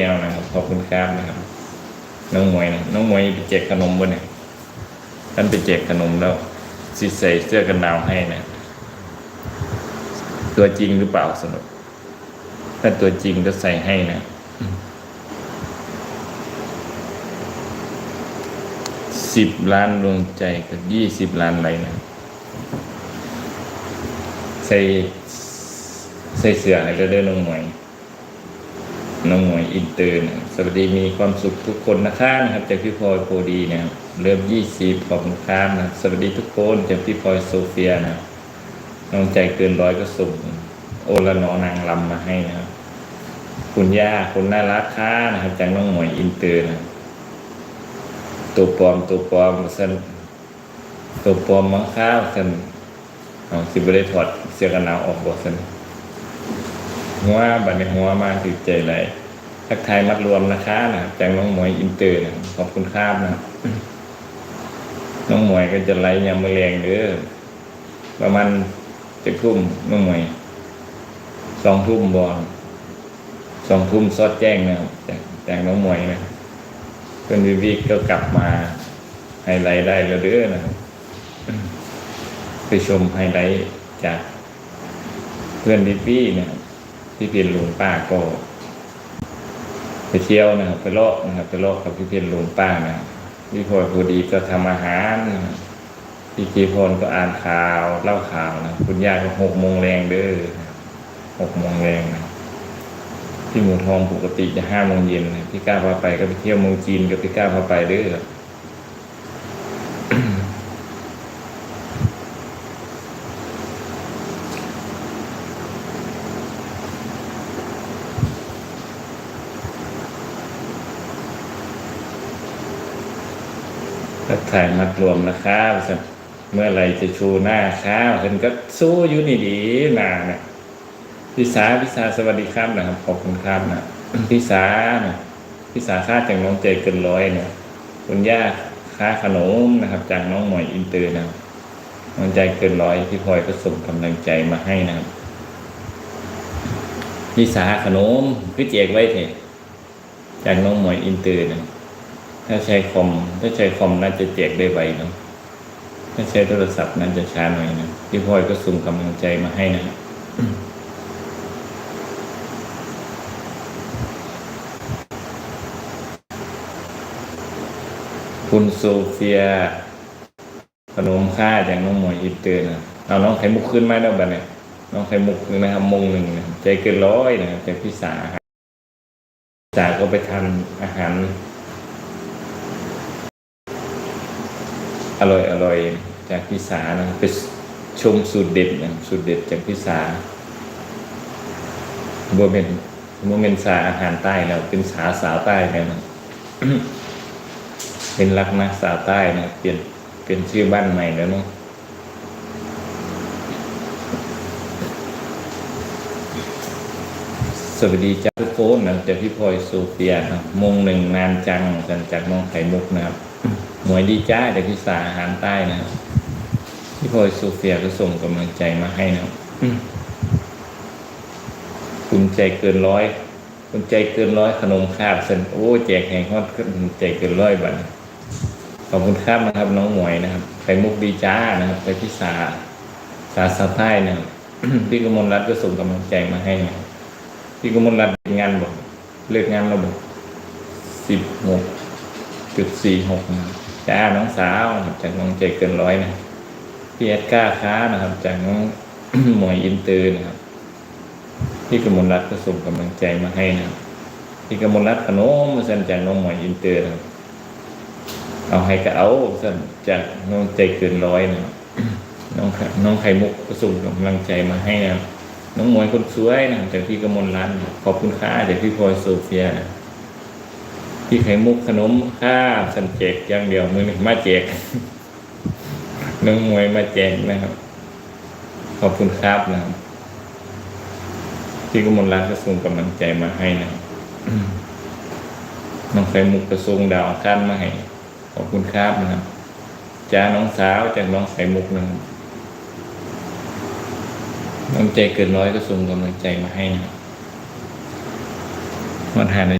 แก้วนะครับขอบคุณครับนะครับ น้องมวยนะน้องมวยไปแจกขนมบนเนี่ยท่านไปแจกขนมแล้วสิใส่เสื้อกันหนาวให้นะตัวจริงหรือเปล่าสนุกถ้าตัวจริงก็ใส่ให้นะสิบล้านดวงใจกับยี่สิบล้านไรนะใส่ใส่เสื้อให้เรื่อยๆน้องมวย น้องหมวยอินเตอร์นะสวัสดีมีความสุขทุกคนนะคะนะครับจากพี่พลอยโพดีนะครับเริ่มยี่สิบขอบคุณครับนะสวัสดีทุกคนจากพี่พลอยโซเฟียนะน้องใจเกินร้อยก็ส่งโอละนอนางลำมาให้นะครับ คุณย่าคุณน่ารักค่ะนะครับจากน้องหมวยอินเตอร์นะตัวปลอมตัวปลอมสันตัวปลอมมังข้าสันเอาสิบได้ถอดเสื้อกันหนาวออกบอสัน หัวบัดในหัวมาถือใจไหลยทักทายมัดรวมนะคะนะครับจากน้องหมวยอินเตอร์นะขอบคุณครับนะครับน้องหมวยก็จะไล่ยามมะแรงเด้อประมาณจะทุ่มน้องหมวยสองทุ่มบอลสองทุ่มซอดแจ้งนะครับจากจากน้องหมวยนะเพื่อนวิวิก็กลับมาไฮไลท์ได้แล้วเด้อนะครับไปชมไฮไลท์จากเพื่อนวิวินะครับ พี่เพียรหลวงป้าก็ไปเที่ยวนะครับไปเลาะนะครับไปเลาะกับพี่เพียรหลวงป้านะพี่พลอพอดีก็ทำอาหารนะพี่จีพรก็อ่านข่าวเล่าข่าวนะคุณย่าก็หกโมงแรงเด้อหกโมงแรงนะพี่หมูทองปกติจะห้าโมงเย็นนะพี่ก้าวพาไปก็ไปเที่ยวเมืองจีนกับพี่ก้าวพาไปเด้อ กทายมัดรวมนะครับเมื่อไรจะชูหน้าข้าวเห็นก็สู้อยู่นี่ดีหนาเนี่ยพี่สาพี่สาสวัสดีครับนะครับขอบคุณครับนะพี่สานะพี่สาค่าจากน้องใจเกินร้อยเนี่ยคุณย่าค่าขนมนะครับ จากน้องหมวยอินเตอร์นะครับน้องใจเกินร้อยพี่พลอยก็ส่งกำลังใจมาให้นะครับพี่สาขนมพี่เจกไว้เถอะจากน้องหมวยอินเตอร์นะ ถ้าใช้คอมถ้าใช้คอมน่าจะแจกได้ไวเนาะถ้าใช้โทรศัพท์น่าจะช้าหน่อยนะพี่พลอยก็ส่งกำลังใจมาให้นะคุณโซเฟียขนมค่าจากน้องหมวยอินเตอร์นะเอาน้องไข่มุกขึ้นมาแล้วบัดเนี่ยน้องไข่มุกนะครับมงหนึ่งนะใจเกินร้อยนะครับจากพี่สาครับพี่สาก็ไปทำอาหาร อร่อยอร่อยจากพิสานะไปชมสูตรเด็ดนะสูตรเด็ดจากพิสาบัวเป็นบัวเป็นสาอาหารใต้แล้วเป็นสาสาวใต้แล้วนะเป็นรักนะสาวใต้นะเปลี่ยนเปลี่ยนชื่อบ้านใหม่แล้วเนาะสวัสดีจ้าทุกคนนะจากพี่พลอยโซเฟียนะมงหนึ่งนานจังกันจากน้องไข่มุกนะครับ หมวยดีจ้าเด็กพิสาอาหารใต้นะครับพี่พลอยโซเฟียก็ส่งกำลังใจมาให้นะครับคุณใจเกินร้อยคุณใจเกินร้อยขนมคาบเซนโอ้แจกแห่งฮอดขึ้นใจเกินร้อยบัตรขอบคุณครับนะครับน้องหมวยนะครับไข่มุกดีจ้านะครับไปพิสาสาสาวใต้นะครับพี่กมลรัตน์ก็ส่งกำลังใจมาให้นะครับพี่กมลรัตน์เป็นงานบอกเลิกงานเราบอกสิบหก จุดสี่หกจ้าน้องสาวนะครับจากน้องใจเกินร้อยนะพี่แอดก้าค้านะครับ จากน้องหมวยอินเตอร์นะครับพี่กมลรัตน์ก็ส่งกำลังใจมาให้นะครับพี่กมลรัตน์ขนมมาสั่นจากน้องหมวยอินเตอร์นะครับเอาให้ก็เอาสั่นจากน้องใจเกินร้อยนะครับน้องน้องไข่มุกก็ส่งกำลังใจมาให้นะครับน้องหมวยคนสวยนะครับจากพี่กมลรัตน์ขอบคุณค่าจากพี่พลอยโซเฟียนะ พี่ไข่มุกขนมข้าวสันเจกอย่างเดียวมือหนึ่งมาแจกน้องมวยมาแจกนะครับ ขอบคุณครับนะครับพี่กุมลรัตน์ก็ส่งกำลังใจมาให้นะน้องไข่มุกกระทรงดาวอังคันมาให้ขอบคุณครับนะครับจ้าน้องสาวจากน้องไข่มุกนะครับน้องใจเกินร้อยก็ส่งกำลังใจมาให้นะครับวันหาใน